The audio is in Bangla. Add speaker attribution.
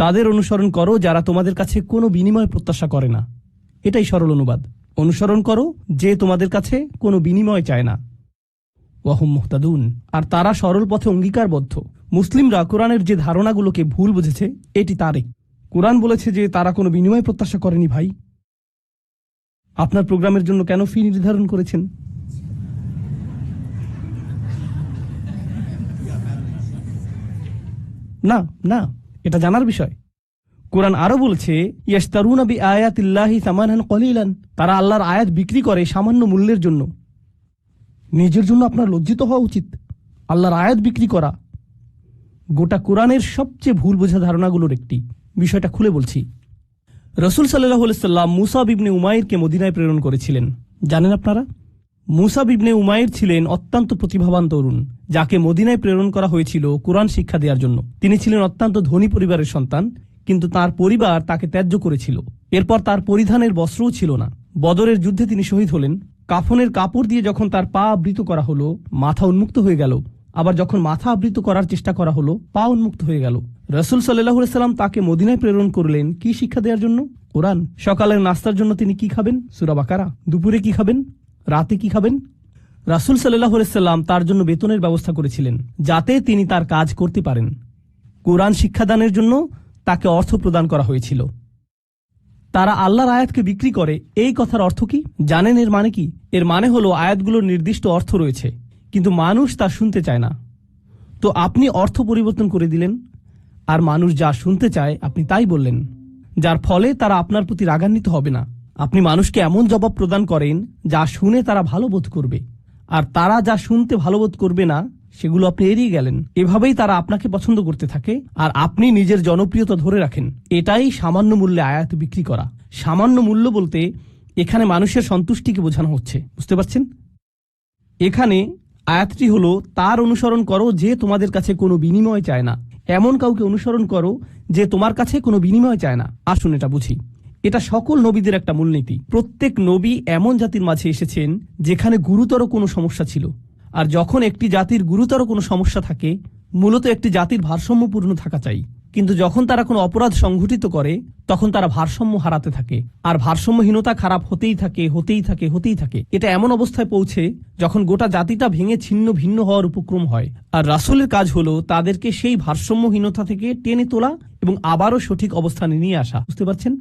Speaker 1: তাদের অনুসরণ করো যারা তোমাদের কাছে কোনো বিনিময় প্রত্যাশা করে না। এটাই সরল অনুবাদ। অনুসরণ করো যে তোমাদের কাছে কোনো বিনিময় চায় না। ওয়াহুম মুহতাদুন। আর তারা সরল পথে অঙ্গীকারবদ্ধ। মুসলিমরা কোরআনের যে ধারণাগুলোকে ভুল বুঝেছে, এটি তারে কোরআন বলেছে যে তারা কোনো বিনিময় প্রত্যাশা করেনি ভাই। আপনার প্রোগ্রামের জন্য কেন ফি নির্ধারণ করেছেন? না না। এটা জানার বিষয়। কোরআন আরও বলছে কলিলান। তারা আল্লাহর আয়াত বিক্রি করে সামান্য মূল্যের জন্য। নিজের জন্য আপনার লজ্জিত হওয়া উচিত। আল্লাহর আয়াত বিক্রি করা। গোটা কোরআনের সবচেয়ে ভুল বোঝা ধারণাগুলোর একটি। বিষয়টা খুলে বলছি। রসুল সাল্লাহ সাল্লাম মুসা বিবনে উমাইরকে মদিনায় প্রেরণ করেছিলেন। জানেন আপনারা? মুসা বিবনে উমাইর ছিলেন অত্যন্ত প্রতিভাবান তরুণ। যাকে মদিনায় প্রেরণ করা হয়েছিল কোরআন শিক্ষা দেওয়ার জন্য। তিনি ছিলেন অত্যন্ত ধনী পরিবারের সন্তান, কিন্তু তার পরিবার তাকে ত্যায্য করেছিল। এরপর তার পরিধানের বস্ত্রও ছিল না। বদরের যুদ্ধে তিনি শহীদ হলেন। কাফনের কাপড় দিয়ে যখন তার পা আবৃত করা হলো, মাথা উন্মুক্ত হয়ে গেল। আবার যখন মাথা আবৃত করার চেষ্টা করা হলো, পা উন্মুক্ত হয়ে গেল। রসুল সাল্লাহ সাল্লাম তাকে মদিনায় প্রেরণ করলেন কি শিক্ষা দেওয়ার জন্য? কোরআন। সকালের নাস্তার জন্য তিনি কি খাবেন? সুরাবাকারা দুপুরে কি খাবেন? রাতে কি খাবেন? রাসুল সাল্লাহ সাল্লাম তার জন্য বেতনের ব্যবস্থা করেছিলেন, যাতে তিনি তার কাজ করতে পারেন। কোরআন শিক্ষাদানের জন্য তাকে অর্থ প্রদান করা হয়েছিল। তারা আল্লাহর আয়াতকে বিক্রি করে, এই কথার অর্থ কি? জানেন এর মানে কি? এর মানে হলো আয়াতগুলোর নির্দিষ্ট অর্থ রয়েছে, কিন্তু মানুষ তা শুনতে চায় না। তো আপনি অর্থ পরিবর্তন করে দিলেন, আর মানুষ যা শুনতে চায়, আপনি তাই বললেন। যার ফলে তারা আপনার প্রতি রাগান্বিত হবে না। আপনি মানুষকে এমন জবাব প্রদান করেন, যা শুনে তারা ভালো বোধ করবে। আর তারা যা শুনতে ভালো বোধ করবে না, সেগুলো আপনি এড়িয়ে গেলেন। এভাবেই তারা আপনাকে পছন্দ করতে থাকে, আর আপনি নিজের জনপ্রিয়তা ধরে রাখেন। এটাই সামান্য মূল্যে আয়াত বিক্রি করা। সামান্য মূল্য বলতে এখানে মানুষের সন্তুষ্টিকে বোঝানো হচ্ছে। বুঝতে পারছেন? এখানে আয়াতটি হলো, তার অনুসরণ করো যে তোমাদের কাছে কোনো বিনিময় চায় না। এমন কাউকে অনুসরণ করো যে তোমার কাছে কোনো বিনিময় চায় না। আসুন এটা বুঝি। এটা সকল নবীদের একটা মূলনীতি। প্রত্যেক নবী এমন জাতির মাঝে এসেছেন যেখানে গুরুতর কোনো সমস্যা ছিল। আর যখন একটি জাতির গুরুতর কোনো সমস্যা থাকে, মূলত একটি জাতির ভারসাম্যপূর্ণ থাকা চাই। কিন্তু যখন তারা কোনো অপরাধ সংঘটিত করে, তখন তারা ভারসাম্য হারাতে থাকে। আর ভারসাম্যহীনতা খারাপ হতেই থাকে হতেই থাকে হতেই থাকে। এটা এমন অবস্থায় পৌঁছে যখন গোটা জাতিটা ভেঙে ছিন্ন ভিন্ন হওয়ার উপক্রম হয়। আর রাসুলের কাজ হলো তাদেরকে সেই ভারসাম্যহীনতা থেকে টেনে তোলা এবং আবারও সঠিক অবস্থানে নিয়ে আসা। বুঝতে পারছেন?